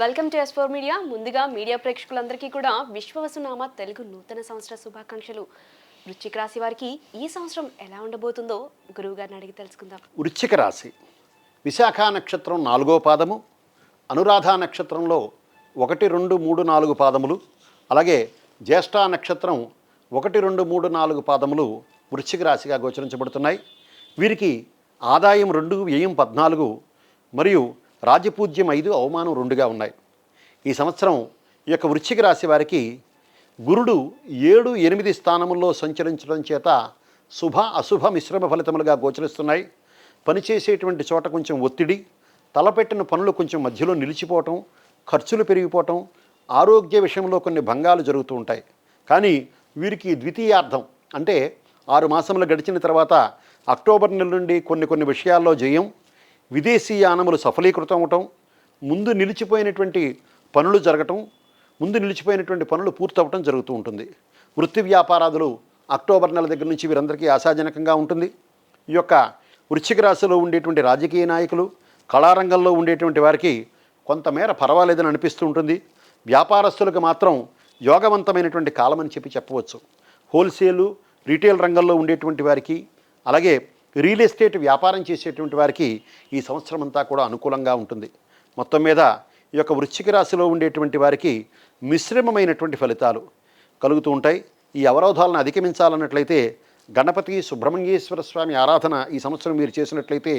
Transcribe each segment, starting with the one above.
Welcome to S four media ముందుగా media ప్రేక్షకులందరికీ కూడా విశ్వవసునామ తెలుగు నూతన సంవత్సర శుభాకాంక్షలు. వృశ్చిక రాశి వారికి ఈ సంవత్సరం ఎలా ఉండబోతుందో గురువు గారిని అడిగి తెలుసుకుందాం. వృశ్చిక రాశి. విశాఖ నక్షత్రం నాలుగో పాదము అనురాధ నక్షత్రంలో ఒకటి రెండు మూడు నాలుగు పాదములు అలాగే జ్యేష్ఠ నక్షత్రం ఒకటి రెండు మూడు నాలుగు పాదములు వృశ్చిక రాశిగా గోచరించబడుతున్నాయి. వీరికి ఆదాయం రెండు వ్యయం పద్నాలుగు మరియు రాజపూజ్యం ఐదు అవమానం రెండుగా ఉన్నాయి. ఈ సంవత్సరం ఈ యొక్క వృశ్చిక రాశి వారికి గురుడు ఏడు ఎనిమిది స్థానముల్లో సంచరించడం చేత శుభ అశుభ మిశ్రమ ఫలితములుగా గోచరిస్తున్నాయి. పనిచేసేటువంటి చోట కొంచెం ఒత్తిడి తలపెట్టిన పనులు కొంచెం మధ్యలో నిలిచిపోవటం ఖర్చులు పెరిగిపోవటం ఆరోగ్య విషయంలో కొన్ని భంగాలు జరుగుతూ ఉంటాయి. కానీ వీరికి ద్వితీయార్థం అంటే ఆరు మాసములు గడిచిన తర్వాత అక్టోబర్ నెల నుండి కొన్ని కొన్ని విషయాల్లో జయం విదేశీ యానములు సఫలీకృతం అవటం ముందు నిలిచిపోయినటువంటి పనులు జరగటం ముందు నిలిచిపోయినటువంటి పనులు పూర్తవటం జరుగుతూ ఉంటుంది. వృత్తి వ్యాపారాదులు అక్టోబర్ నెల దగ్గర నుంచి వీరందరికీ ఆశాజనకంగా ఉంటుంది. ఈ యొక్క వృశ్చిక రాశిలో ఉండేటువంటి రాజకీయ నాయకులు కళారంగంలో ఉండేటువంటి వారికి కొంతమేర పర్వాలేదని అనిపిస్తూ ఉంటుంది. వ్యాపారస్తులకు మాత్రం యోగవంతమైనటువంటి కాలం అని చెప్పి చెప్పవచ్చు. హోల్సేలు రీటైల్ రంగంలో ఉండేటువంటి వారికి అలాగే రియల్ ఎస్టేట్ వ్యాపారం చేసేటువంటి వారికి ఈ సంవత్సరం అంతా కూడా అనుకూలంగా ఉంటుంది. మొత్తం మీద ఈ యొక్క వృశ్చిక రాశిలో ఉండేటువంటి వారికి మిశ్రమమైనటువంటి ఫలితాలు కలుగుతూ ఉంటాయి. ఈ అవరోధాలను అధిగమించాలన్నట్లయితే గణపతి సుబ్రహ్మణ్యేశ్వర స్వామి ఆరాధన ఈ సంవత్సరం మీరు చేసినట్లయితే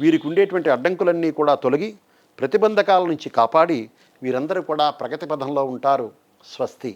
వీరికి ఉండేటువంటి అడ్డంకులన్నీ కూడా తొలగి ప్రతిబంధకాల నుంచి కాపాడి వీరందరూ కూడా ప్రగతి పథంలో ఉంటారు. స్వస్తి.